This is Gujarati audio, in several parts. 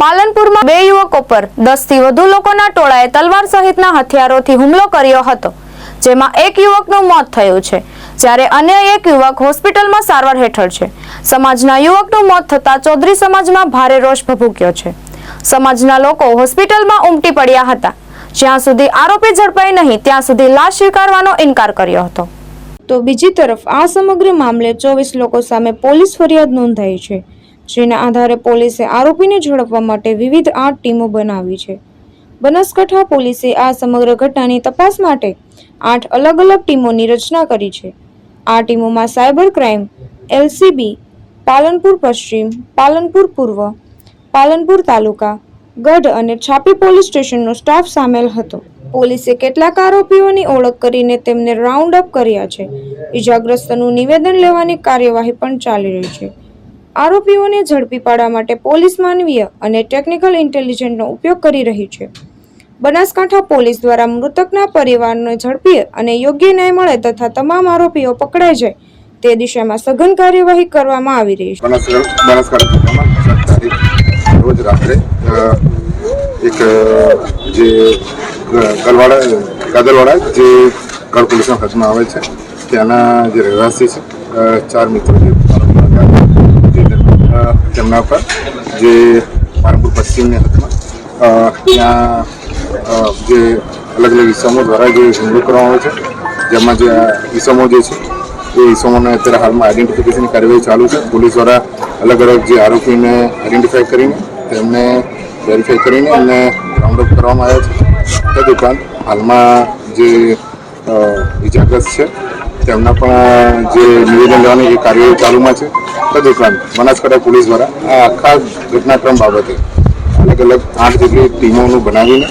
પાલનપુરમાં બે યુવકો પર દસથી વધુ લોકોના ટોળાએ તલવાર સહિતના હથિયારોથી હુમલો કર્યો હતો, જેમાં એક યુવકનું મોત થયું છે, જ્યારે અન્ય એક યુવક હોસ્પિટલમાં સારવાર હેઠળ છે. સમાજના યુવકનું મોત થતાં ચૌધરી સમાજમાં ભારે રોષ ભભૂક્યો છે. સમાજના લોકો હોસ્પિટલમાં ઉમટી પડ્યા હતા. જ્યાં સુધી આરોપી ઝડપાય નહીં, ત્યાં સુધી લાશ સ્વીકારવાનો ઇનકાર કર્યો હતો. તો બીજી તરફ આ સમગ્ર મામલે ચોવીસ લોકો સામે પોલીસ ફરિયાદ નોંધાઈ છે. જેના આધારે પોલીસે આરોપીને ઝડપવા માટે વિવિધ આઠ ટીમો બનાવી છે. બનાસકાંઠા પોલીસે આ સમગ્ર ઘટનાની તપાસ માટે આઠ અલગ અલગ ટીમોની રચના કરી છે. આ ટીમોમાં સાયબર ક્રાઇમ, એલસીબી, પાલનપુર પશ્ચિમ, પાલનપુર પૂર્વ, પાલનપુર તાલુકા, ગઢ અને છાપી પોલીસ સ્ટેશનનો સ્ટાફ સામેલ હતો. પોલીસે કેટલાક આરોપીઓની ઓળખ કરીને તેમને રાઉન્ડ અપ કર્યા છે. ઇજાગ્રસ્તનું નિવેદન લેવાની કાર્યવાહી પણ ચાલી રહી છે. આરોપીઓને ઝડપી પાડવા માટે પોલીસ માનવીય અને ટેકનિકલ ઇન્ટેલિજન્સનો ઉપયોગ કરી રહી છે. બનાસકાંઠા પોલીસ દ્વારા મૃતકના પરિવારને ઝડપી અને યોગ્ય ન્યાય મળે તથા તમામ આરોપીઓ પકડાઈ જાય તે દિશામાં સઘન કાર્યવાહી કરવામાં આવી રહી છે. રોજ રાત્રે એક જે ગલવાડા કાદરવાડા, જે કળ પોલીસના હાથમાં આવે છે, ત્યાંના જે રહેવાસી છે ચાર મિત્રો જે પાલનપુર હતા, તે દરમિયાન, અ, તેમના પર, જે પાલનપુર પશ્ચિમની હાથમાં ત્યાં જે અલગ અલગ ઇસમો દ્વારા જે હુમલો કરવામાં આવે છે, જેમાં જે આ ઇસમો જે છે, એ ઇસમોને અત્યારે હાલમાં આઈડેન્ટિફિકેશનની કાર્યવાહી ચાલુ છે. પોલીસ દ્વારા અલગ અલગ જે આરોપીને આઈડેન્ટિફાઈ કરીને, તેમને વેરીફાઈ કરીને એમને રાઉન્ડ અપ કરવામાં આવ્યા છે. તદુપરાંત હાલમાં જે ઇજાગ્રસ્ત છે તેમના પણ જે નિવેદન લેવાની એ કાર્યવાહી ચાલુમાં છે તદુપરાંત બનાસકાંઠા પોલીસ દ્વારા આ આખા ઘટનાક્રમ બાબતે અલગ અલગ આઠ જેટલી ટીમોનું બનાવીને,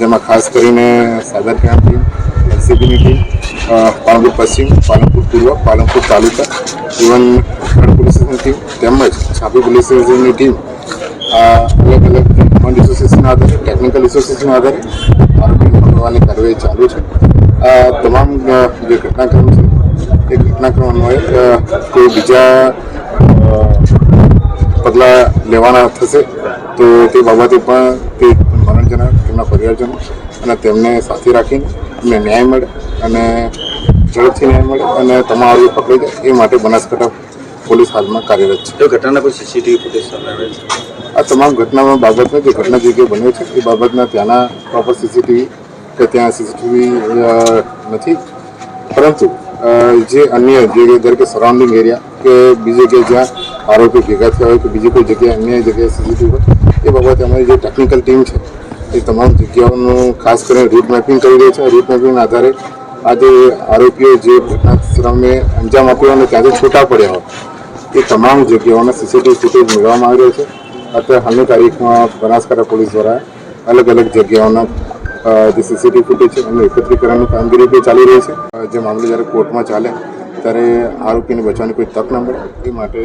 જેમાં ખાસ કરીને સાયબર ક્રાઇમ ટીમ એનસીબીની ટીમ પાલનપુર પશ્ચિમ, પાલનપુર પૂર્વ, પાલનપુર તાલુકા, ઇવન પોલીસ સ્ટેશનની ટીમ તેમજ છાપી પોલીસ સ્ટેશનની ટીમ અલગ અલગ ફંડ એસોસિએશનના આધારે ટેકનિકલ એસોસિએશનના આધારે આરોપીને પકડવાની કાર્યવાહી ચાલુ છે. આ તમામ જે ઘટનાક્રમ છે એ ઘટનાક્રમ અન્વયે અ, કોઈ બીજા પગલાં લેવાના થશે તો તે બાબતે પણ તે મરણજના તેમના પરિવારજનો અને તેમને સાથે રાખીને અમને ન્યાય મળે અને ઝડપથી ન્યાય મળે અને તમામ આરોપી પકડી જાય એ માટે બનાસકાંઠા પોલીસ હાલમાં કાર્યરત છે. ઘટનાના કોઈ સીસીટીવી ફૂટેજ સામે આવે છે? આ તમામ ઘટનામાં બાબતમાં જે ઘટના જગ્યાએ બન્યો છે એ બાબતના ત્યાંના પ્રોપર સીસીટીવી કે ત્યાં સીસીટીવી નથી. પરંતુ જે અન્ય જે કે સરાઉન્ડિંગ એરિયા કે બીજે કે જ્યાં આરોપી ભેગા થયા હોય કે બીજી કોઈ જગ્યાએ અન્ય જગ્યાએ સીસીટીવી હોય, એ બાબતે અમારી જે ટેકનિકલ ટીમ છે, એ તમામ જગ્યાઓનું ખાસ કરીને રૂટ મેપિંગ કરી રહી છે. રૂટ મેપિંગના આધારે આજે આરોપીઓ જે ઘટનાક્રમે અંજામ આપ્યો અને ત્યાંથી છૂટા પડ્યા હોય, એ તમામ જગ્યાઓના સીસીટીવી ફૂટેજ મેળવવામાં આવી રહ્યો છે. અત્યારે હાલની તારીખમાં બનાસકાંઠા પોલીસ દ્વારા અલગ અલગ જગ્યાઓના જે સીસીટીવી ફૂટેજ છે એનું એકત્રીકરણની કામગીરી બી ચાલી રહી છે. જે મામલો જ્યારે કોર્ટમાં ચાલે ત્યારે આરોપીને બચવાની કોઈ તક ન મળે. એ માટે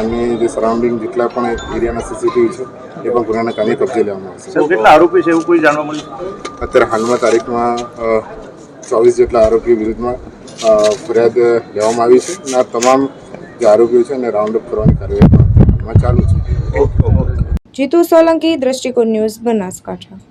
એમની જે સરાઉન્ડિંગ જેટલા પણ એરિયાના સીસીટીવી છે એ પણ ગુનાના કામે કબજે લેવામાં આવશે. કેટલા આરોપી છે એવું કોઈ જાણવા મળ્યું? અત્યારે હાલમાં તારીખમાં ચોવીસ જેટલા આરોપીઓ વિરુદ્ધમાં ફરિયાદ લેવામાં આવી છે. અને આ તમામ જે આરોપીઓ છે એને રાઉન્ડ અપ કરવાની કાર્યવાહી ચાલુ છે. જીતુ સોલંકી દ્રષ્ટિકોણ ન્યૂઝ બનાસકાંઠા.